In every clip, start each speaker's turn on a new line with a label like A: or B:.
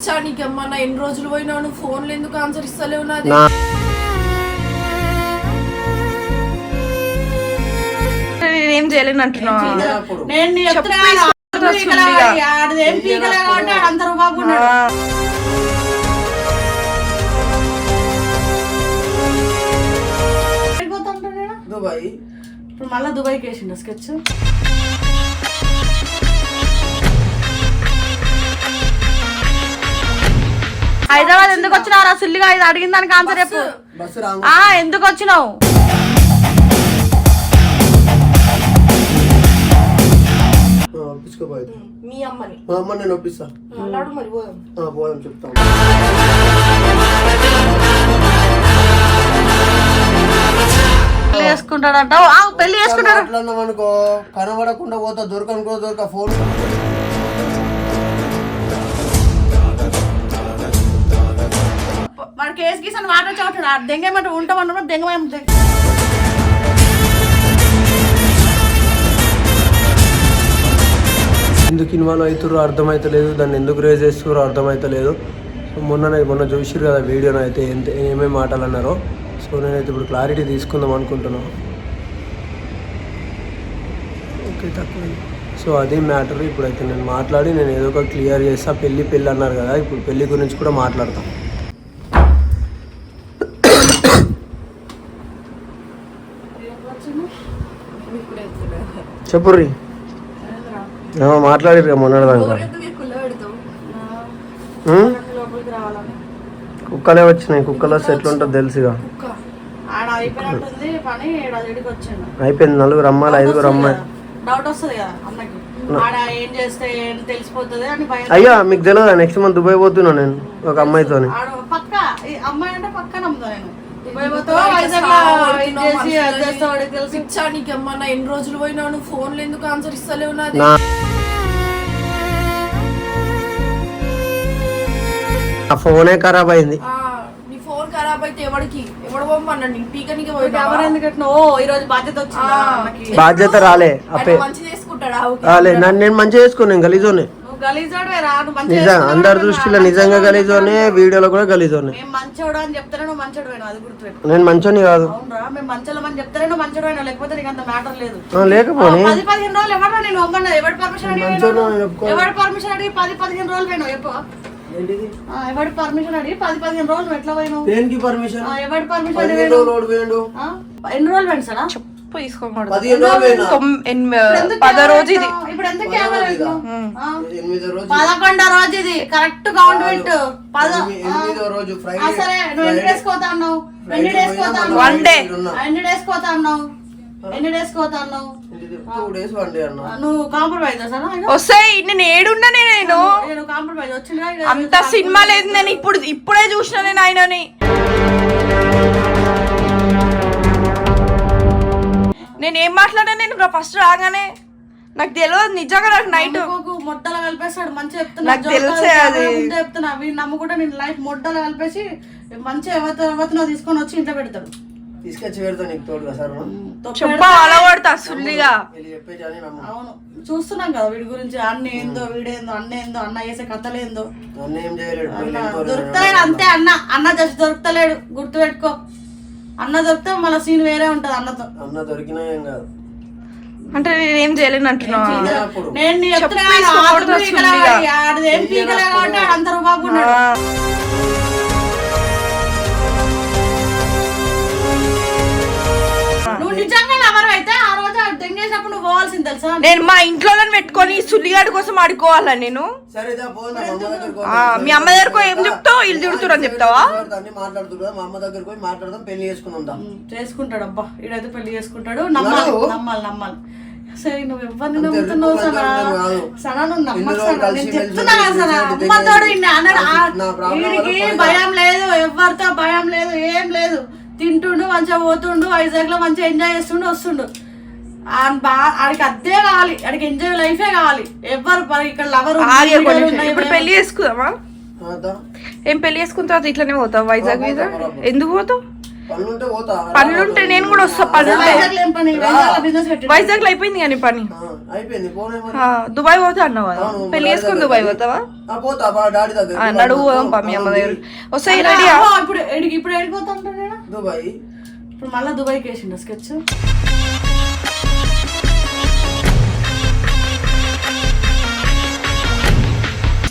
A: చా నీకేమన్నా ఎన్ని రోజులు పోయినా నువ్వు ఫోన్లు ఎందుకు ఆన్సర్ ఇస్తలేవు నాది?
B: నేనేం చేయలేను అంటున్నావా?
C: నేను నీ పీకలే. వాడి, ఆడిది పీకలే కాబట్టి ఆడు ఎక్కడికి ఈడ?
D: దుబాయ్.
C: ఇప్పుడు మళ్ళీ దుబాయ్కి వేసిండు స్కెచ్.
B: హైదరాబాద్ ఎందుకు వచ్చినావు సుల్లిగా ఇది అడిగిన దానికి ఆన్సర్ చెప్పు. ఆ ఎందుకు వచ్చినావు?
A: మీ అమ్మని.
D: మా అమ్మ నేను ఒప్పిస్తా.
A: అన్నాడు మరి పోదాం.
D: ఆ, పోదాం చెప్తాం.
B: పెళ్ళి చేసుకుంటాడంట. ఆ, పెళ్ళి చేసుకుంటాడు.
D: అనుకో కనబడకుండా పోతా దొరకను కూడా దొరక ఫోన్
C: వాడు కేసు గీసాను వాటర్ చదువుతాడు ఆ దెంగేమంటే ఉంటామన్నా దెంగమేమంటే
D: ఎందుకు ఇన్వాల్వ్ అవుతారో అర్థమైతలేదు దాన్ని ఎందుకు రేజ్ చేస్తారో అర్థమైతలేదు. సో మొన్న మొన్న చూసిరు కదా వీడియోని అయితే ఎంత ఏమేమి మాటలు అన్నారో సో నేనైతే ఇప్పుడు క్లారిటీ తీసుకుందాం అనుకుంటున్నాను ఓకే తక్కువ సో అది మ్యాటర్ ఇప్పుడైతే నేను మాట్లాడి నేను ఏదో ఒక క్లియర్ చేస్తా. పెళ్ళి పెళ్ళి అన్నారు కదా ఇప్పుడు పెళ్ళి గురించి కూడా మాట్లాడతాం. చెప్పుర్రి. మాట్లాడిరు మొన్నటిదాకా కుక్కలే వచ్చినాయి. కుక్కలు వస్తే ఎట్లుంటుందో తెలుసుగా అయిపోయింది. నలుగురు అమ్మాయిలు ఐదుగురు అమ్మాయి అయ్యా మీకు తెలియదా నెక్స్ట్ మంత్ దుబాయ్ పోతున్నా నేను ఒక
C: ఈ అమ్మాయి అంటే పక్క తెలుసు.
A: పిచ్చా నీకేమన్నా ఎన్ని రోజులు పోయినా నువ్వు ఫోన్లు ఎందుకు ఆన్సర్ ఇస్తలేవు నాది?
D: నా ఆ ఫోనే ఖరాబ్ అయింది.
A: ఆ, నీ ఫోన్ ఖరాబ్ అయితే ఎవడికి? ఎవడు పోమన్నా నీ పీకనికి
C: ఎవరు
A: పోయినా
C: ఎందుకు ఎట్లా? ఓ ఈ రోజు బాధ్యత వచ్చింది
D: బాధ్యత రాలే అప్పే.
A: మంచి చేసుకుంటాడా?
D: రాలే నన్ను నేను మంచిగా చేసుకున్నాను గలీజోనే అందరి దృష్టిలో నిజంగా గలీజోనే వీడియోలో కూడా గలీజోనే.
C: మేము మంచోడు అని చెప్తానే నువ్వు మంచోడు అది గుర్తుపెట్టు
D: నేను మంచోని కాదు.
C: అవునరా మేము మంచోళ్ళం అని చెప్తానే నువ్వు మంచోడు అయినా లేకపోతే నీకు అంత మ్యాటర్ లేదు.
D: ఆ, లేకపోని.
C: పది పదిహేను రోజులు ఎవరు నేను ఎవరి పర్మిషన్ అడిగి. ఎవరి పర్మిషన్ అడిగి పది పదిహేను రోజులు చెప్పు. ఎవరి పర్మిషన్ అడిగి పది పదిహేను రోజులు ఎట్లా పోయినావు?
D: దేనికి పర్మిషన్?
C: ఆ, ఎవరి పర్మిషన్ అడిగి
D: పదిహేను రోజులు పోయిండు.
C: ఆ? ఎన్ని రోజులు పోయింది సార్?
B: తీసుకోకూడదు పదో రోజు ఇది.
C: పదకొండో రోజు కరెక్ట్ కౌంట్ పెట్టు. సరే నువ్వు ఎన్ని డేస్ పోతా అన్నావు? ఎన్ని డేస్ పోతా అన్నావు?
B: One day.
C: ఆ, ఎన్ని డేస్ పోతా అన్నావు? ఎన్ని డేస్ పోతా అన్నావు?
D: టూ డేస్ వన్ డే అన్న.
C: ఆ, నువ్వు కాంప్రమైజ్ అసలు
B: వస్తాయి నేను ఏడున్నా? అంత సినిమా లేదు నేను ఇప్పుడు ఇప్పుడే చూసిన నేను ఆయనని. నేను ఏం మాట్లాడా నేను ఫస్ట్ రాగానే. నాకు తెలియదు నిజంగా నాకు నైట్
C: మొట్టలో కలిపేస్తాడు మంచిగా చెప్తున్నా
B: నాకు తెలుసే అది.
C: చెప్తున్నా. వీడు నమ్ముకుంటే నేను లైఫ్ మొట్టలో కలిపేసి మంచిగా ఎవరితో ఎవరితో తీసుకొని వచ్చి ఇంట్లో పెడతాడు.
D: తీసుకొచ్చి పెడతా నీకు తోడుగా సార్.
B: అలవాడుతా సుల్లిగా.
D: నమ్ము
C: అవును చూస్తున్నాం కదా వీడి గురించి. అన్న ఏందో వీడేందో అన్న ఏందో అన్న చేసే కథలేందో. దొరుకుతలేడు అంతే అన్న. అన్న జస్ట్ దొరుకుతలేడు. గుర్తు పెట్టుకో అన్న దొరికితే మళ్ళీ సీన్ వేరే ఉంటది అన్నతో
D: అన్న దొరికినా ఏం కాదు.
B: అంటే నేనేం చేయలేను అంటున్నావా?
C: నేను ఆడిది ఏం పీకలే కాబట్టి అందరూ బాగున్నాడు నువ్వు నిజంగా లవర్ అయితే ఆడు దెంగేసినప్పుడు నువ్వు పోవాల్సింది తెలుసా
B: నేను మా ఇంట్లో పెట్టుకొని సుల్లిగాడి కోసం ఆడుకోవాలా నేను
D: పోదా మా అమ్మ దగ్గరికి పో.
B: ఆ, మీ అమ్మ దగ్గరకు ఏం చెప్తావు ఇల్లు తిడుతురని చెప్తావా
D: అన్ని మాట్లాడుతున్నా మా అమ్మ దగ్గరికి పోయి మాట్లాడదాం పెళ్ళి చేసుకుందాం.
C: చేసుకుంటాడు అబ్బా ఈడైతే పెళ్ళి చేసుకుంటాడు నమ్మాలి నమ్మాలి నమ్మాలి సరే నువ్వు ఎవరిని నమ్ముతున్నావు
D: చెప్పు,
C: సనా
D: కొంచెం కాదు.
C: సనా నువ్వు
D: ఇన్ని
C: నమ్మకు
D: రోజులు
C: సనా
D: కలిసి
C: నేను
D: మెలిసి
C: చెప్తున్నా కదా
D: మెలిసి
C: సనా
D: మెలిసి
C: అమ్మతోడు ఇన్ని అన్నాడు ఆ,
D: నా ప్రాబ్లం
C: వీడికి
D: వల్ల పోయినా.
C: భయం లేదు ఎవరితో భయం లేదు ఏం లేదు తింటుండు మంచిగా పోతుండు వైజాగ్లో మంచిగా ఎంజాయ్ చేస్తుండు వస్తుండు బా ఆడికి అదే కావాలి ఆడికి ఎంజాయ్ లైఫే కావాలి. ఎవరు ఇక్కడ లవర్.
B: ఇప్పుడు పెళ్ళి చేసుకుందామా. ఏం పెళ్ళి చేసుకున్న తర్వాత ఇట్లనే పోతావు వైజాగ్ మీద? ఎందుకు పోతావు?
D: పనులుంటే
B: నేను కూడా వస్తా పని ఉంటే
C: వైజాగ్లో ఏం పని? వైజాగ్లో బిజినెస్ పెట్టి
B: వైజాగ్లో అయిపోయింది కానీ పని.
D: ఆ, అయిపోయింది. పోనే మరి.
B: ఆ, దుబాయ్ పోతా అన్నావు? కదా
D: పెళ్ళి
B: చేసుకుని దుబాయ్ పోతావా? నడువు పోదాం పా మీ అమ్మ దగ్గర. వస్తాయి రెడీ
C: ఇప్పుడు ఎడికి ఇప్పుడు
D: దుబాయ్.
C: ఇప్పుడు మళ్ళీ దుబాయ్కి వేసిండు స్కెచ్.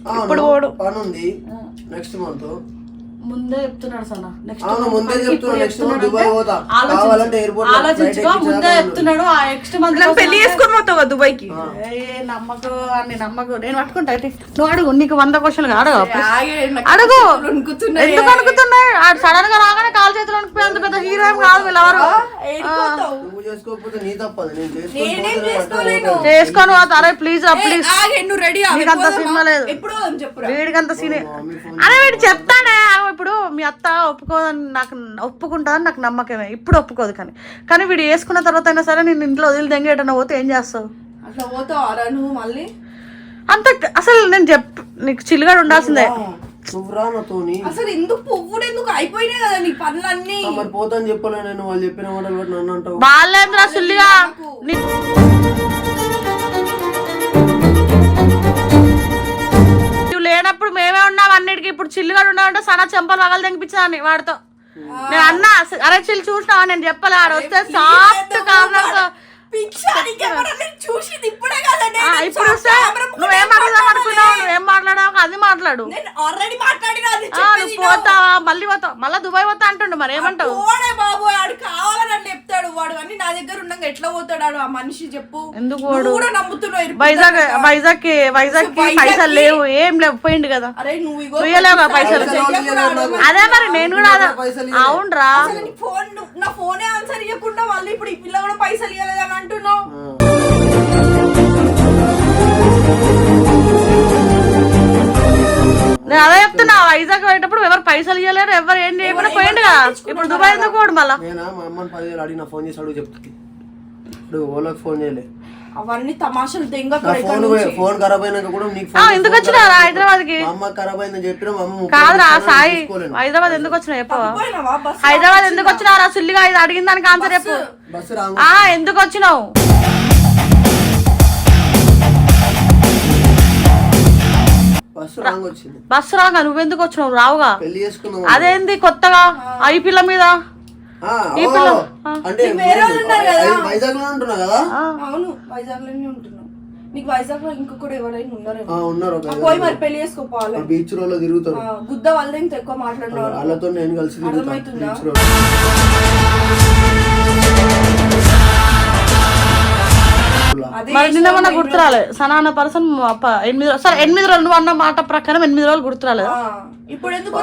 B: ఇప్పుడు పోడు.
D: పని ఉంది నెక్స్ట్ మంత్.
C: ముందే చెప్తున్నాడు సన. నెక్స్ట్
D: అవును ముందే చెప్తున్నా నెక్స్ట్ మంత్ దుబాయ్ పోతా కావాలంటే ఎయిర్పోర్ట్
C: ఆలోచించుకో ముందే చెప్తున్నాడు ఆ నెక్స్ట్ మంత్
B: నన్ను పెళ్ళి చేసుకొని పోతావు దుబాయ్కి
C: ఏ నమ్మకు అని నమ్మకు. నేను పట్టుకుంటా అయితే. నువ్వు అడుగు నీకు వంద క్వశ్చన్లు అడుగు. అడుగు. ఎందుకు అనుకుతున్నాయి సడన్గా రాగానే కాలు చేతులు వణుకుపోయి అంత పెద్ద హీరో ఏం కాదు వీళ్ళెవరు
A: ఏడిపోతావు.
D: నువ్వు చేసుకోకపోతే నీ తప్పదు నేను
A: నేనేం
D: చేసుకోకపోతే
A: చేసుకోలేను.
C: చేసుకొని పోతా అరే ప్లీజ్ ప్లీజ్
A: నువ్వు రెడీ
C: నీకంత సినిమా లేదు.
A: ఎప్పుడు
C: వీడికంత సీనే అరే వీడు చెప్తాడే. ఇప్పుడు మీ అత్త ఒప్పుకోదని నాకు ఒప్పుకుంటుందని నాకు నమ్మకమే. ఇప్పుడు ఒప్పుకోదు కానీ. కానీ వీడు వేసుకున్న తర్వాత అయినా సరే నేను ఇంట్లో వదిలి దెంగేటన్నా పోతే ఏం చేస్తావు?
A: అట్లా పోతావారా నువ్వు మళ్ళీ?
C: అంత అసలు నేను చెప్ నీకు చిల్లుగాడు ఉండాల్సిందే.
A: అసలు ఎందుకు పువ్వుడు ఎందుకు అయిపోయినాయి కదా నీ పనులన్నీ?
D: మరి పోతాను చెప్పలే నేను. వాళ్ళు చెప్పిన మాటలు నన్ను అంటావు.
C: వాళ్ళేంద్రా సుల్లిగా లేనప్పుడు మేమే ఉన్నాం అన్నిటికీ. ఇప్పుడు చిల్లుగా ఉన్నామంటే సనా చెంపలు పగలు తెంపించాని వాడితో. నేను అన్నా అరే చిల్లు చూసినావా? నేను చెప్పలే ఆడ వస్తే సాఫ్ట్ కారణంతో
A: ఇప్పుడే
C: నువ్వేం అనుకున్నావు నువ్వేం మాట్లాడావు? అది మాట్లాడు. పోతావా? మళ్ళీ పోతావు. మళ్ళీ దుబాయ్ పోతా అంటుండు మరి ఏమంటావు
A: పోడే బాబు వాడు కావాలని అని చెప్తాడు వాడు అన్ని నా దగ్గర ఉండగా ఎట్లా పోతాడు? ఆ మనిషి చెప్పు.
C: ఎందుకు?
A: కూడా నమ్ముతున్నావు
C: వైజాగ్. వైజాగ్కి
A: వైజాగ్కి
C: పైసలు లేవు. ఏం లేవు. పోయిండు కదా.
A: అరే నువ్వు ఇగో
C: ఇయ్యలేవుగా పైసలు. అదే మరి నేను కూడా అదే.
D: పైసలు
C: అవునరా.
A: అసలు నీ ఫోన్ ను- నా ఫోనే ఆన్సర్ ఇవ్వకుండా మళ్ళీ ఇప్పుడు ఈ పిల్ల
C: చెప్తున్నా వైజాగ్ పోయేటప్పుడు ఎవరు పైసలు ఇవ్వలేరు ఎవరు ఏం చేయకుండా పోయిండు కదా ఇప్పుడు దుబాయ్ ఎందుకు పోడు మళ్ళా?
D: నేనా? మా అమ్మని పదివేలు అడిగిన ఫోన్ చేసి అడుగు చెప్తుంది ఇప్పుడు ఓలోకి ఫోన్ చేయలే.
A: అవన్నీ తమాషాలు దెంగ
D: నా ఫోన్ ఫోన్ ఖరాబ్ అయినాక కూడా నీకు
C: ఆ,
D: ఫోన్
C: ఎందుకు వచ్చినారా హైదరాబాద్కి
D: మా అమ్మ ఖరాబ్ అయిందని చెప్పిన మా అమ్మ ముప్పై
C: కాదురా
D: నిమిషాలు
C: సాయి. హైదరాబాద్ ఎందుకు వచ్చినా చెప్పవా హైదరాబాద్ ఎందుకు వచ్చినారా సుల్లిగా ఇది అడిగిన దానికి ఆన్సర్ చెప్పు. ఆ ఎందుకు వచ్చినావు?
D: బస్సు రాంగ్ వచ్చింది
C: బస్సు రాగా? నువ్వెందుకు వచ్చినావు? రావుగా?
D: పెళ్ళి
C: అదేంది కొత్తగా? ఐ పిల్ల మీద?
D: ఆ, ఓ, అంటే వైజాగ్లో ఉంటున్నా కదా.
A: అవును వైజాగ్లోనే ఉంటున్నావు నీకు వైజాగ్లో ఇంకొకటి ఎవరైనా ఉన్నారేమో?
D: ఉన్నారు
A: పోయి మరి పెళ్ళి చేసుకోపోవాలి
D: బీచ్ రోడ్లో తిరుగుతారు
A: గుద్ద వాళ్ళ ఇంత ఎక్కువ మాట్లాడినావు
D: వాళ్ళతో నేను కలిసి
A: అర్థమవుతుందా?
C: మరి నిన్న మొన్న గుర్తురాలే. సనాన పర్సన్ ఎనిమిది రోజులు సరే ఎనిమిది రోజులు నువ్వు అన్న మాట ప్రకారం ఎనిమిది రోజులు గుర్తురాలేదు.
A: ఇప్పుడు ఎందుకు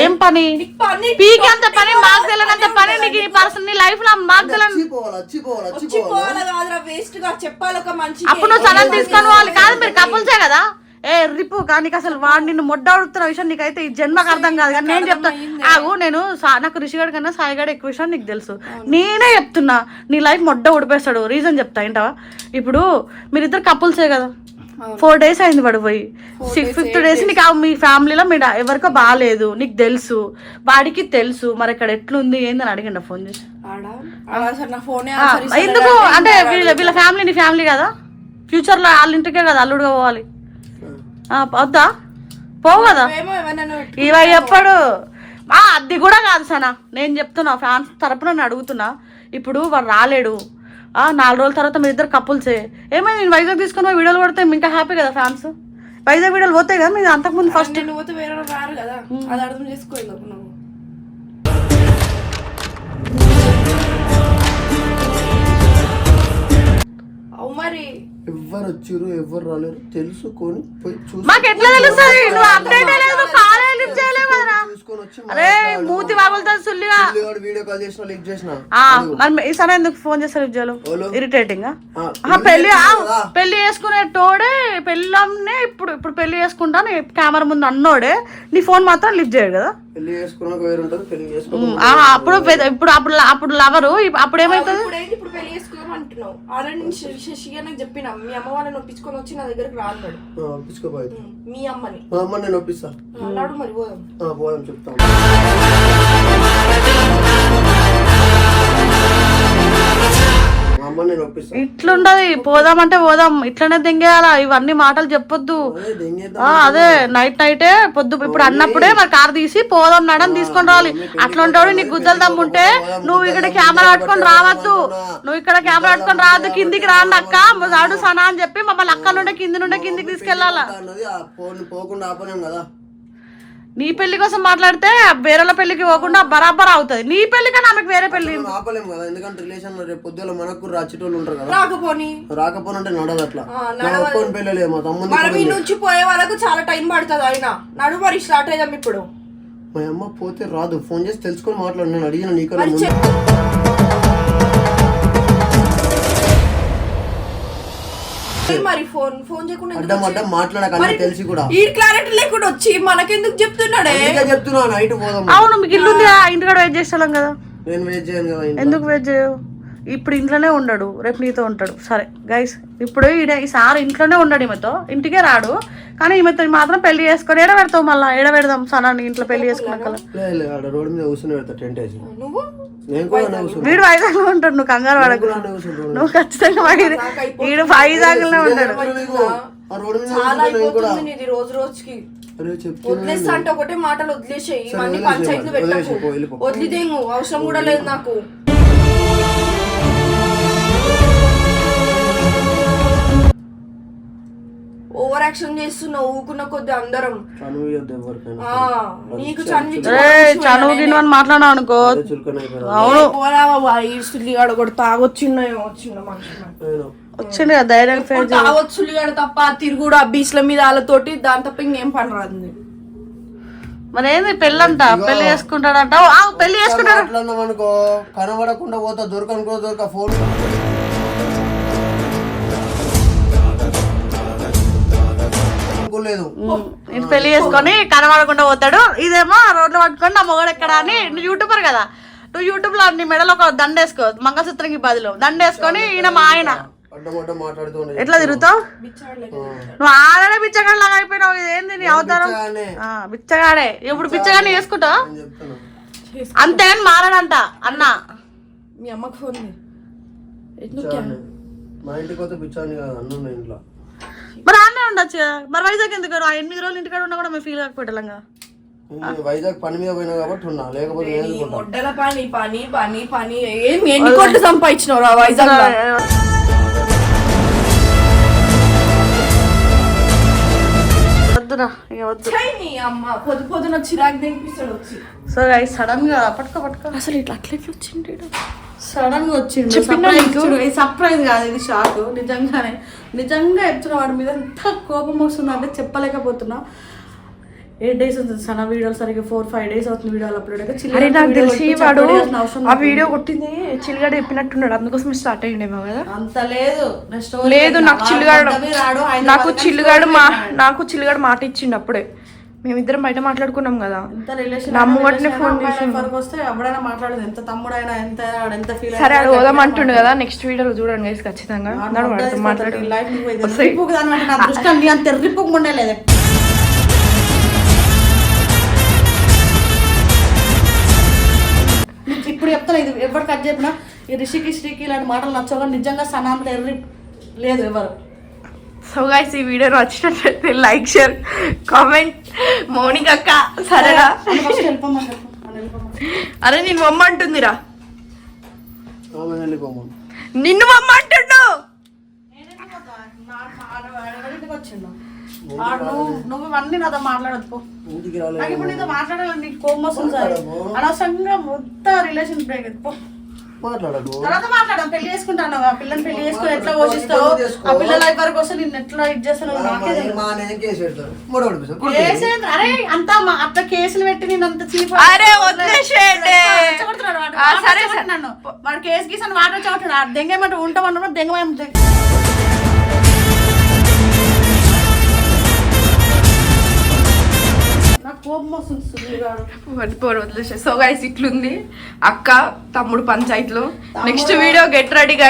C: ఏం పని?
A: పని
C: పీకి అంత పని? మాకు తెలియనంత పని నీకు ఈ పర్సన్ నీ లైఫ్లో మాకు తెలియని
D: వచ్చిపోవాలి వచ్చిపోవాలి
A: వచ్చి
D: వచ్చిపోవాలి
A: పోవాలి కాదురా వేస్ట్గా చెప్పాలి ఒక మంచి
C: అప్పుడు నువ్వు సలహా తీసుకొని వాళ్ళు కాదు మీరు కపుల్సే కదా? ఏ రిపు కానీ అసలు వాడు నిన్ను మొడ్డ అడుగుతున్న విషయం నీకైతే ఈ జన్మకు అర్థం కాదు. కానీ నేను చెప్తా ఆగు నేను సా- నాకు రిషిగాడి కన్నా సాయిగాడు ఎక్కువ విషయం నీకు తెలుసు. నేనే చెప్తున్నా నీ లైఫ్ మొడ్డ ఉడిపేస్తాడు రీజన్ చెప్తా ఏంటవా ఇప్పుడు మీరిద్దరు కపుల్సే కదా? ఫోర్ డేస్ అయింది వాడు పోయి. ఫిఫ్త్ డేస్ నీకు ఆ మీ ఫ్యామిలీలో మీ ఎవరికో బాగాలేదు నీకు తెలుసు. వాడికి తెలుసు మరి ఇక్కడ ఎట్లుంది ఏందని అడిగిండ ఫోన్ చేసి. ఎందుకు?
A: అంటే
C: వీళ్ళ వీళ్ళ ఫ్యామిలీ నీ ఫ్యామిలీ కదా? ఫ్యూచర్లో వాళ్ళ ఇంటికే కదా అల్లుడుగా పోవాలి. వద్దా? పోవు కదా?
A: ఏమో
C: ఇవ చెప్పడు ఆ, అది కూడా కాదు సనా. నేను చెప్తున్నా ఫ్యాన్స్ తరపున నేను అడుగుతున్నా. ఇప్పుడు వాడు రాలేడు. ఆ, నాలుగు రోజుల తర్వాత మీ ఇద్దరు కపుల్సే. ఏమైంది నేను వైజాగ్ తీసుకుని వీడియోలు కొడితే ఇంకా హ్యాపీ కదా ఫ్యాన్స్? వైజాగ్ వీడియోలు పోతాయి కదా మీరు అంతకుముందు ఫస్ట్
A: పోతే వేరే రారు కదా. అది అర్థం చేసుకోలేదు మరి
D: ఎవరు వచ్చిర్రు ఎవరు రాలేరు. తెలుసుకొని పోయి చూసి
C: మాకు ఎట్లా తెలుస్తుంది నువ్వు అప్డేట్ లేదు కాలేజ్ లిఫ్ట్ చేయలేవు కదరా?
D: చూసుకొని వచ్చి
C: అరే మూతి వాగులుతుంది సుల్లిగా.
D: పిల్లిగాడు వీడియో కాల్ చేసిన లిఫ్ట్ చేసిన.
C: ఆ, మరి ఈ సరే ఎందుకు ఫోన్ చేస్తారు విద్యలు
D: ఎవరు?
C: ఇరిటేటింగ్
D: ఆ, పెళ్ళి.
C: పెళ్ళి చేసుకునే తోడే పెళ్ళంనే ఇప్పుడు ఇప్పుడు పెళ్ళి చేసుకుంటాను కెమెరా ముందు అన్నోడే నీ ఫోన్ మాత్రం లిఫ్ట్ చేయడు కదా?
D: పెళ్ళి చేసుకున్నాక వేరు ఉంటుంది
C: పెళ్ళి అప్పుడు ఇప్పుడు అప్పుడు అప్పుడు లవరు అప్పుడు ఏమైతుంది
A: అంటున్నావు ఆల్రెడీ నేను శశి- నాకు చెప్పిన మీ అమ్మ వాళ్ళని ఒప్పించుకొని వచ్చి నా దగ్గరకు రాన్నాడు
D: ఒప్పించుకోపోయి
A: మీ అమ్మని.
D: మా అమ్మ నేను ఒప్పిస్తా.
A: అన్నాడు మరి పోదాం.
D: పోదాం చెప్తాను
C: ఇట్లుండదు పోదామంటే పోదాం ఇట్లనే దెంగేయాలా ఇవన్నీ మాటలు చెప్పొద్దు.
D: అదే
C: నైట్ నైటే పొద్దు ఇప్పుడు అన్నప్పుడే మరి కార్ తీసి పోదాం నడం తీసుకొని రావాలి. అట్లాంటి నీకు గుద్దలు దమ్ముంటే నువ్వు ఇక్కడ కెమెరా పట్టుకొని రావద్దు. నువ్వు ఇక్కడ కెమెరా పట్టుకొని రావద్దు కిందికి రాండి అక్క సనా అని చెప్పి మమ్మల్ని అక్క నుండే కింది నుండే కిందికి
D: తీసుకెళ్ళాలా పోకుండా ఆపలేం కదా?
C: నీ పెళ్ళి కోసం మాట్లాడితే వేరేల పెళ్ళికి పోకుండా బరాబర్ అవుతుంది. నీ పెళ్ళి కన్నా ఆమెకు వేరే పెళ్ళి
D: మనం ఆపలేం కదా ఎందుకంటే రిలేషన్ రేపు పొద్దుల మనకు రాచేటోళ్ళు ఉంటారు కదా.
A: రాకపోని.
D: రాకపోనంటే నడదు అట్లా. ఒక్కని పెళ్ళలేదు మా తమ్ముంది
A: మనం నుంచి పోయే వాళ్ళకు చాలా టైం పడుతుంది అయినా. నడు మరి స్టార్ట్ అయ్యాం ఇప్పుడు.
D: మా అమ్మ పోతే రాదు. ఫోన్ చేసి తెలుసుకొని మాట్లాడు. నేను అడిగిన నీకన్నా
A: మరి ఫోన్ ఫోన్ చేయకుండా
D: అడ్డం అడ్డం మాట్లాడకని తెలిసి కూడా.
A: ఈ క్లారిటీ లేకుండా వచ్చి మనకెందుకు చెప్తున్నాడే?
D: ఇంకా చెప్తున్నా నైట్ పోదాం
C: అవును మీకు ఇల్లు ఉంది ఇంటికాడ వెయిట్ చేస్తాం కదా.
D: నేను వెయిట్ చేయను కదా.
C: ఎందుకు వెయిట్ చేయవు? ఇప్పుడు ఇంట్లోనే ఉండడు రేపు నీతో ఉంటాడు. సరే గైస్ ఇప్పుడు ఈడ ఈ సార్ ఇంట్లోనే ఉండడు ఈమెతో ఇంటికే రాడు. కానీ ఈమెతో మాత్రం పెళ్ళి చేసుకొని ఏడ పెడతావు మళ్ళీ ఏడ పెడదాం సనాన్ని ఇంట్లో పెళ్ళి చేసుకున్నాక
D: లే, లే, ఆడ రోడ్డు మీద కూర్చుని పెడతా టెంట్ వేసి.
A: నువ్వు?
D: నేను కూడా అనే కూర్చుంటా.
C: వీడు వైజాగ్లో ఉంటాడు నువ్వు కంగారు పడకు. నువ్వు ఖచ్చితంగా వైజాగ్ వీడు వైజాగ్లో ఉంటాడు
A: రోజు రోజుకి.
D: అరే చెప్తున్నా
A: వదిలేస్తా అంటే ఒకటే మాటలు వదిలేసేయి. ఇవన్నీ
D: వదిలేసేయ్
A: పంచాయతీలు పెట్టకు. అవసరం కూడా లేదు నాకు. ఓవర్ యాక్షన్ చేస్తున్నావు ఊకున్న కొద్ది అందరం. నీకు
C: చనువు గిన్నె మాట్లాడా అనుకో. అవును.
A: సుల్లిగాడు కూడా తాగొచ్చిండో వచ్చిండ
D: నేను
C: వచ్చిండు కదా ధైర్యం ఫేస్
A: తప్ప తిరుగుడు ఆ బీచ్ల మీద వాళ్ళతోటి దాని తప్ప ఇంకేం పని రాదు
C: మరి ఏంది పెళ్ళంట? పెళ్ళి చేసుకుంటాడంట? ఆ, పెళ్ళి చేసుకుంటాడు.
D: అనుకో. కనబడకుండా పోతా దొరకను కూడా దొరక ఫోన్ లేదు.
C: నేను పెళ్ళి చేసుకొని కనబడకుండా పోతాడు. ఇదేమో రోడ్లు పట్టుకొని నా మొగడు ఎక్కడ అని. నువ్వు యూట్యూబర్ కదా. నువ్వు యూట్యూబ్లో నీ మెడలో ఒక దండ వేసుకో మంగళసూత్రంకి బదులు. దండ వేసుకొని ఈయన మా ఆయన. ఎట్లా తిరుగుతావు? నువ్వు ఆడనే బిచ్చగాడు లాగా అయిపోయినావు ఇదేంది నీ అవతారం? బిచ్చగాడే. ఇప్పుడు బిచ్చగానే చేసుకుంటావు?
D: చెప్తున్నా.
C: అంతేగాని మారడంట అన్న.
A: మీ అమ్మకు ఫోన్
D: బిచ్చాని. మా ఇంటికి పోతే పిచ్చాని కాదు అన్ను ఇంట్లో.
C: ఉండొచ్చు. మరి వైజాగ్ ఎందుకు ఆ ఎనిమిది రోజులు ఇంటికాడ ఉన్నా కూడా మేము ఫీల్ కాకపోయేటంగా
D: వైజాగ్ పని మీద పోయినా కాబట్టి ఉన్నా లేకపోతే?
A: మొడ్డల పని పని పని పని ఏం ఎన్ని కోట్లు సంపాదించినావు రా వైజాగ్?
C: వద్దురా ఇక వద్దు
A: పొద్దు పొద్దున చిరాకు తెగిపిస్తాడు వచ్చి
C: సో సడన్గా పట్టుకో పట్టుకో
A: అసలు ఇట్లా అట్లా ఎట్లా వచ్చిండు ఈడు?
C: సడన్గా వచ్చిండు. ఇది సర్ప్రైజ్ కాదు ఇది షాక్. నిజంగానే. నిజంగా చెప్తున్నా వాడి మీద ఎంత కోపం వస్తుంది అంటే చెప్పలేకపోతున్నా. ఎయిట్ డేస్ అవుతుంది సన్న వీడియోలు సరిగ్గా ఫోర్ ఫైవ్ డేస్ అవుతుంది వీడియోలు అప్లోడ్
B: అరే నాకు తెలిసి వాడు ఆ వీడియో కొట్టింది చిల్లిగాడు చెప్పినట్టున్నాడు. అందుకోసం స్టార్ట్ అయ్యిండేమో కదా.
C: అంత లేదు.
B: లేదు. నాకు చిల్లుగాడు నాకు చిల్లుగాడు మా. నాకు చిల్లుగాడు మాట ఇచ్చిండు అప్పుడే. మేమిద్దరం బయట మాట్లాడుకున్నాం కదా.
C: ఎంత రిలేషన్
B: నా అమ్మగొట్టిన phone చేసిండు.
C: వరకు వస్తే ఎవడైనా మాట్లాడదు. ఎంత తమ్ముడైనా ఎంత ఫీల్
B: సరే ఆడు పోదాం అంటుండు కదా నెక్స్ట్ వీడియోలో చూడండి గైస్ ఖచ్చితంగా. నాడు వాడితో మాట్లాడు వస్తాయి.
C: నా దృష్టి నీ అంత ఇప్పుడు చెప్తాను ఇది ఎవరు కట్ చెప్పినా ఈ రిషికి శ్రీకి ఇలాంటి మాటలు నచ్చవు నిజంగా సనాంత ఎర్రి లేదు ఎవరు.
B: సో గైస్ ఈ వీడియో నచ్చినట్లయితే లైక్ షేర్ కామెంట్ మౌనిక అక్క సరేనా. అరే నేను
D: ఆమె వెళ్ళిపోమను
B: నిన్ను
C: వచ్చిండు? ఆడు నువ్వు ఇవన్నీ నాతో మాట్లాడదు పో.
D: ఇంటికి
C: నాకు ఇప్పుడు నీతో మాట్లాడాలని నీకు కోపం వస్తుంది సార్. అనవసరంగా మొత్తం రిలేషన్ బ్రేక్ అయింది.
D: మాట్లాడకు.
C: తర్వాత మాట్లాడడం పెళ్ళి చేసుకుంటాను ఆ పిల్లని పెళ్ళి చేసుకుని ఎట్లా పోషిస్తావు? ఆ పిల్లల లైఫ్ వరకు వస్తే నిన్ను ఎట్లా ఇది చేస్తాను నాకే తెలియదు. అరే అంతా మా అత్త కేసులు పెట్టి నేను అంత చీప్
B: అరే, వదిలేసేయండి. ఆ, సరే, సరే.
C: నన్ను వాడు కేసు గీసాను వాడు వచ్చి దెంగేమంటే ఉంటామన్నా దెంగమేమంటే నాకు కోపం వస్తుంది.
B: వదిలేసే సో గైస్ ఇట్లుంది అక్క తమ్ముడు పంచాయతీలో. Next video get ready